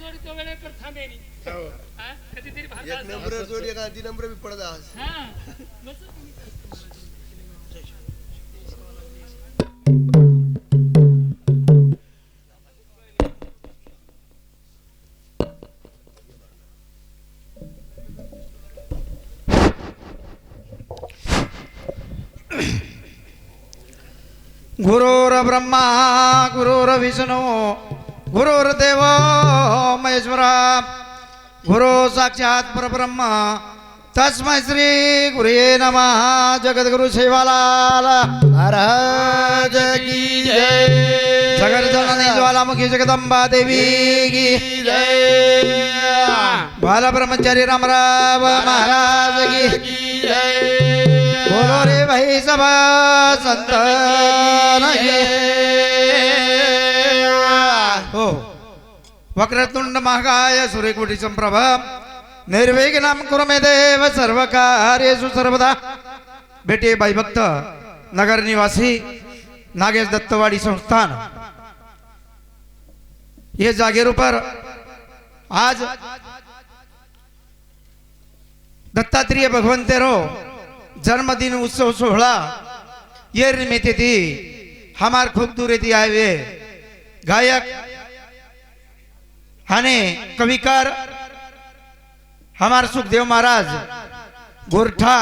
जोडी तो वेळे पर थांबेनी हो. हा? कधीतरी भाषा एक असावं. नंबर जोडी एक आधी नंबर बी पडत आज हा बस. गुरुर्ब्रह्मा गुरुर्विष्णू गुरुर्देव महेश्वरा. गुरु साक्षात परब्रह्म. तस्मै श्री गुरु नमः. जगद्गुरु शिवालाल महाराज की जय. सगर जननी ज्वालामुखी जगदंबा देवी की बाल ब्रह्मचारी रामराव महाराज की बोलो रे भाई सभा संत हो. वक्रतुंड महाकाय सूर्यकोटी संप्रभ निर्विघ्नं कुरु मे देव सर्व कार्येषु सर्वदा. बेटे बाई भक्त नगर निवासी नागेश दत्तवाडी संस्थान. ये जागेर ऊपर आज दत्तात्रेय भगवंतेरो जन्मदिन उत्सव सोहळा. ये निमित्त थी हमार खूप दूर येथे आए गायक आणि कविकार हमार सुखदेव महाराज गोरठा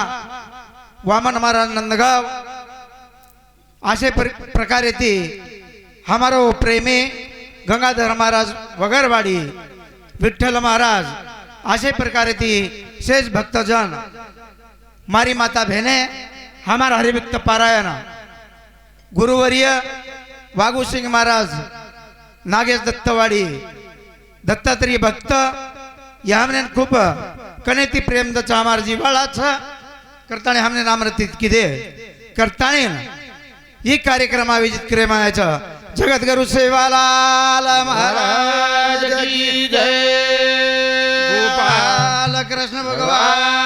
वामन महाराज नंदगाव असे पर- प्रकारे ती हमारो प्रेमी गंगाधर महाराज वगरवाडी विठ्ठल महाराज असे प्रकारे ती शेष भक्तजन मारी माता भेने हमार हरिभक्त पारायण गुरुवर्य वागुसिंग महाराज नागेश दत्तवाडी दत्तात्रेय भक्त यामने खूप कनेती प्रेम दचा हमार जिव्हाळा छ करताने हमने नामरतीत किदे. करताने ही कार्यक्रम आयोजित जगत गुरु सेवालाल महाराज की जय. गोपाल कृष्ण भगवान.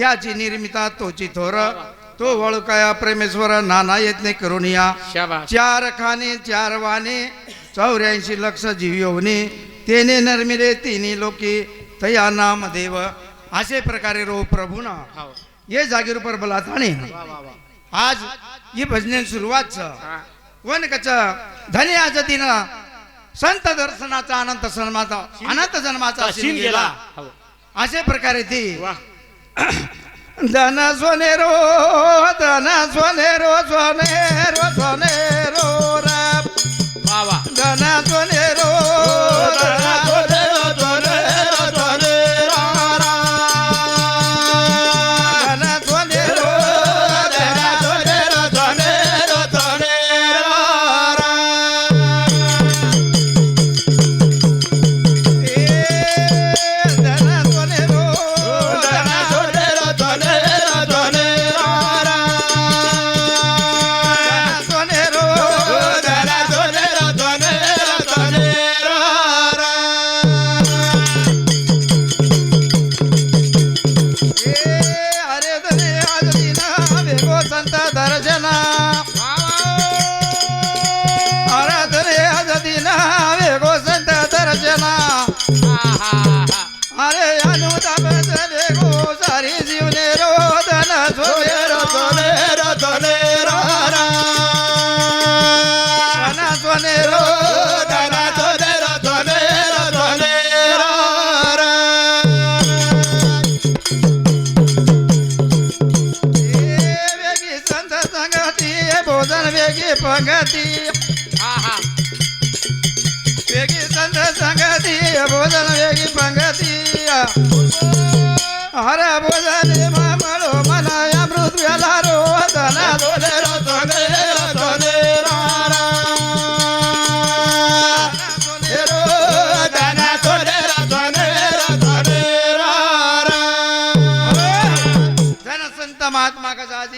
त्याची निर्मिता तोची थोर. तो वळकाया प्रेमेश्वर नाना यत्ने करुनिया. शाबास. चार खाने चार वाने चौऱ्याऐंशी लक्ष जीवने तेने नर्मिले तिन्ही लोकी तया नाम देव. असे प्रकारे रो प्रभूना हो. ये जागीर पर बोला थाणे वा वा वा. आज ही भजने सुरुवात छ. वन कच धनी आज दिन संत दर्शनाचा अनंत सन्माचा अनंत जन्माचा गेला. हो. अशा प्रकारे ती वा धन सोनेरो धन सोनेरो सोनेरो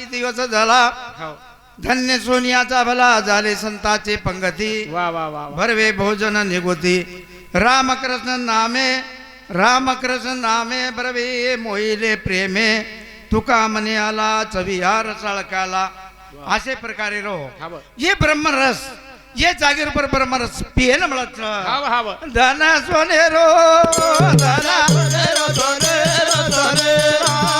आधी दिवस झाला. हो. धन्य सोनियाचा भला झाले संताचे पंगती. वा वा वा भरवे भोजन निगुती रामकृष्ण नामे रामकृष्ण नामे भरवे मोहिले प्रेमे. तुका मने आला चविहार सळकाला. असे प्रकारे रो. हा ब्रह्मरस ये जागीर पर ब्रह्मरस पिये ना मला ब, हा ब. धन सोनेरो धन सोनेरो सोनेरो सोनेरो धन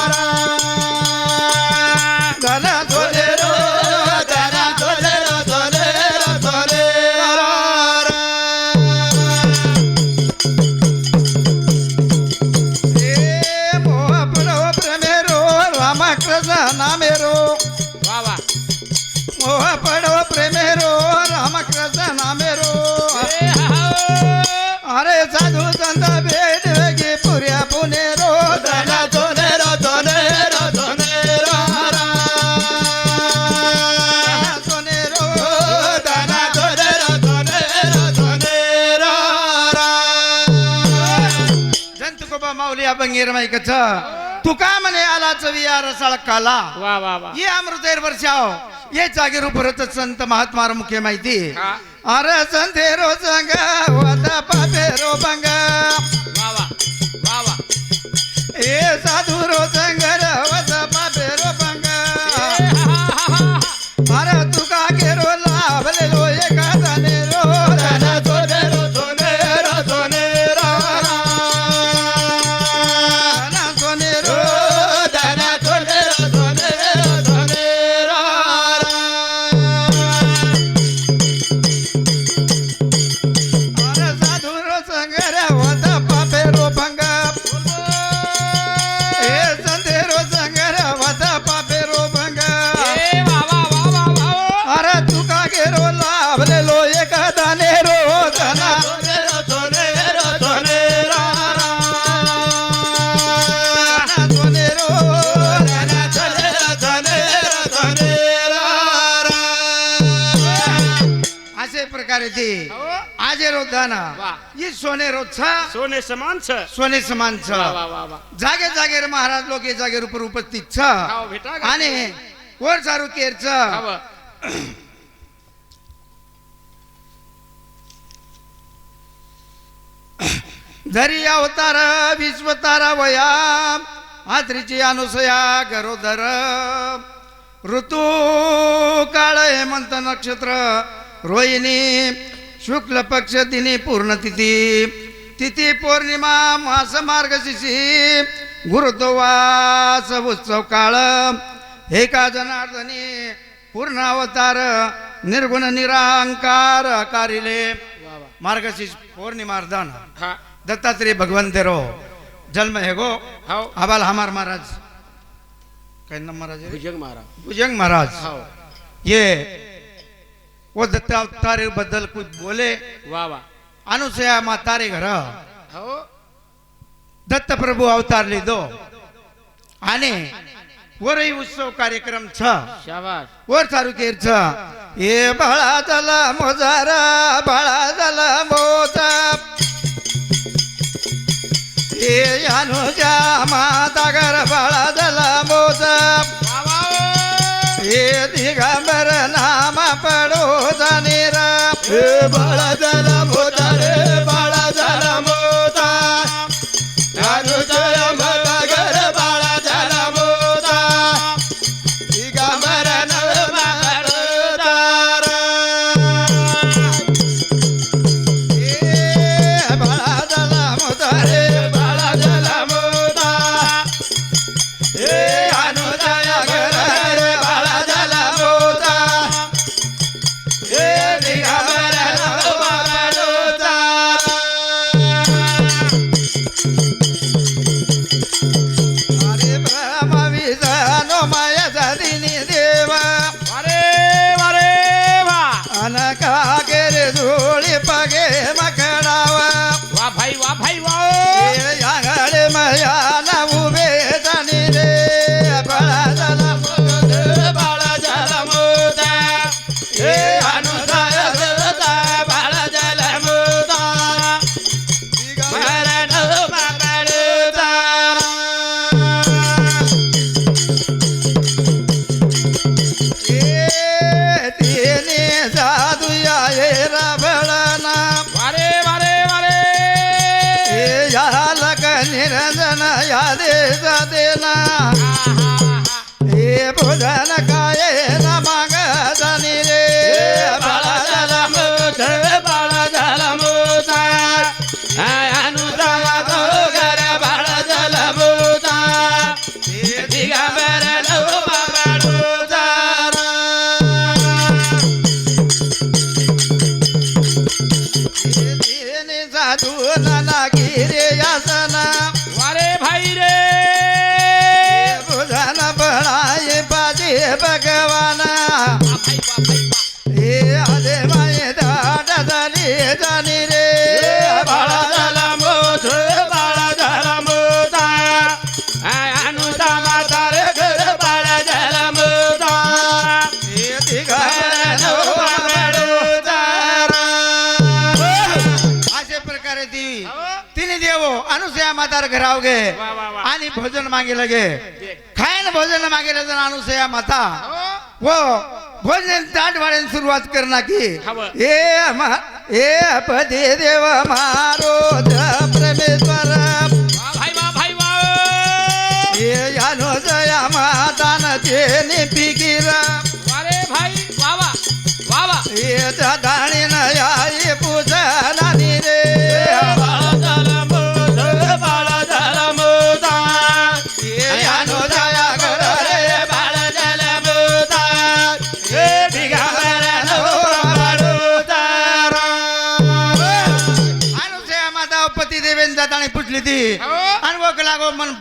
माऊली अभंगीर माईकच. तुका म्हणे आला चविया रसाळ काला वा वा वा. ये अमृतेर वर्षाव ये जागीर परत संत महात्मा मुख्य माहिती. अरे संतेरो संग वदा पापेरो बंग वा वा वा वा. ए साधू रो संग वदा पापेरो हा. अरे वा. ही सोने रो छ सोने समान छ सोने समान छ जागे जागेर महाराज लोक हे जागेर उपर उपस्थित छ? आणि वर चारू केर छ. धरी अवतार विश्वतारा वया आत्रीची अनुसया गरोदर। ऋतू काळ हेमंत नक्षत्र रोहिणी शुक्ल पक्ष दिनी पूर्णतिथी तिथी. पौर्णिमा मास मार्गशिशी गुरुत्वास उत्सव काळ. एका जनार्दनी पूर्ण अवतार निर्गुण निरांकार कारिले. मार्गशीर्ष पौर्णिमार्दन. हा. दत्तात्रय भगवंतेरो जन्म है गो. हो. आबाल हमार महाराज. काय नाम महाराज है? भुजंग मारा भुजंग महाराज. हो. ये वो दत्तावतारबद्दल कुछ बोले। वा वा अनुसया मातारे घर। हो। दत्त प्रभू अवतार लिदो आणि वरही उत्सव कार्यक्रम छ। वर तालुकेर छ। हे बाळा झाला मोजारा बाळा झाला मोजा। हे अनुजा माता घर बाळा झाला मोजा। वा ओ. हे પડો ધનેરા હે બળદરા अनुसया मातार घराव गे आणि भोजन मागेलं गे. खायन भोजन मागेलं जण अनुसया माता वो भोजन ताट वाढेन सुरुवात करना की. हे मा- हे पदे देव मारो परमेश्वर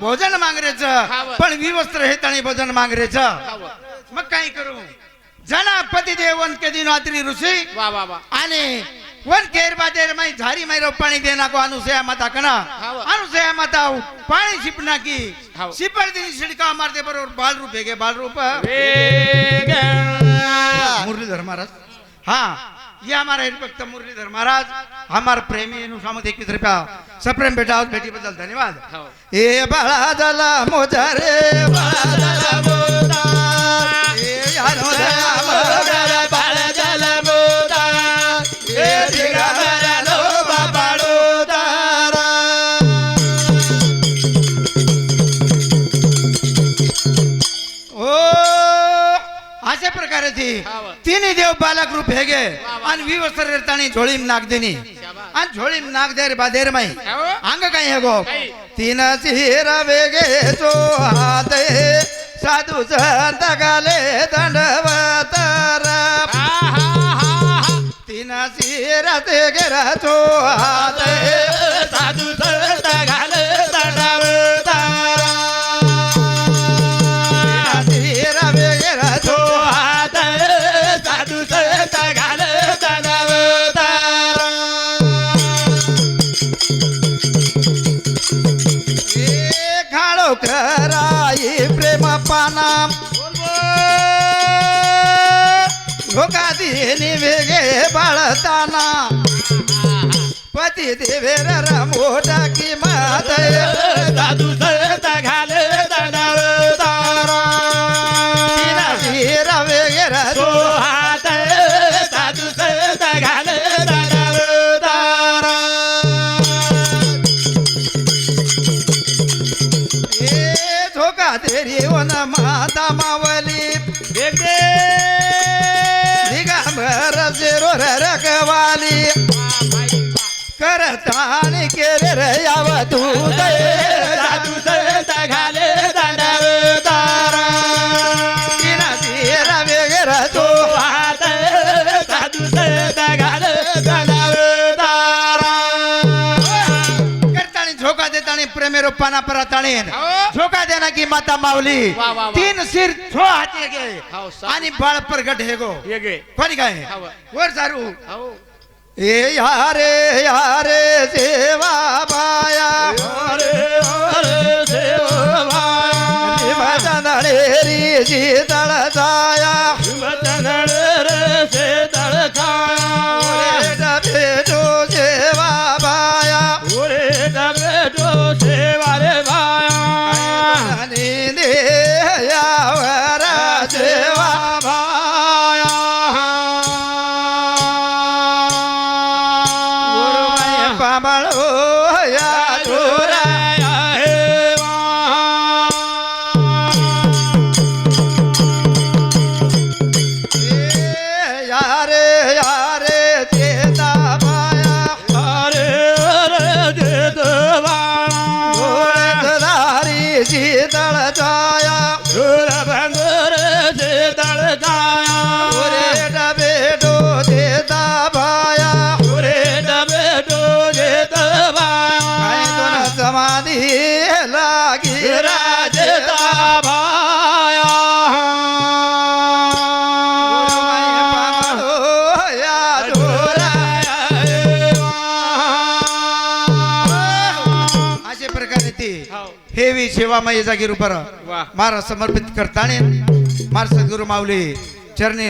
भोजन मागरेच. पण विवस्त्र हे ताणी भोजन मागरेच. मग काय करू? जना पती देवन कधी रात्री ऋषी. वा वा वा. आणि वन केर बाजेर माई झारी माई पाणी दे नाको अनुसया माता कना. अनुसया माता पाणी शिपना की. शिपड दिनी शिडका मारते बरोबर बाल रूप हे गे बाल रूप मुरलीधर महाराज. हाँ. ये हमारा हरिभक्त मुरलीधर महाराज हमारे प्रेमी अनुसामत एकवीस रुपया। सप्रेम बेटा उस बेटी बदल धन्यवाद। हो। ए बड़ा दला मोजरे बड़ा दला ए अशा प्रकारे हाव. तिन्ही देव बालक रूप हेगे वा, वा. आणि विवस्त्र ताणी झोळीम नाग देनी शाबास. आणि झोळीम नाग देर बादेर माई हाव. अंग काय हे गो काही. तीन सिर वेगे चो हात धोका दिनी वेगे बाळताना. पती देवेर मोठा की साधू दादू करतानी झोका देतानी प्रेमे रूपाना परताणी. झोका देना की माता वा. तीन सिर छो हाती आणि बाळ प्रगट हे गो. कोणी काय. वर सारू हो ए यारे यारे सेवा बाया हरे सेवामय जागीर वा मारा समर्पित करताने मार सद्गुरु माऊली चरणी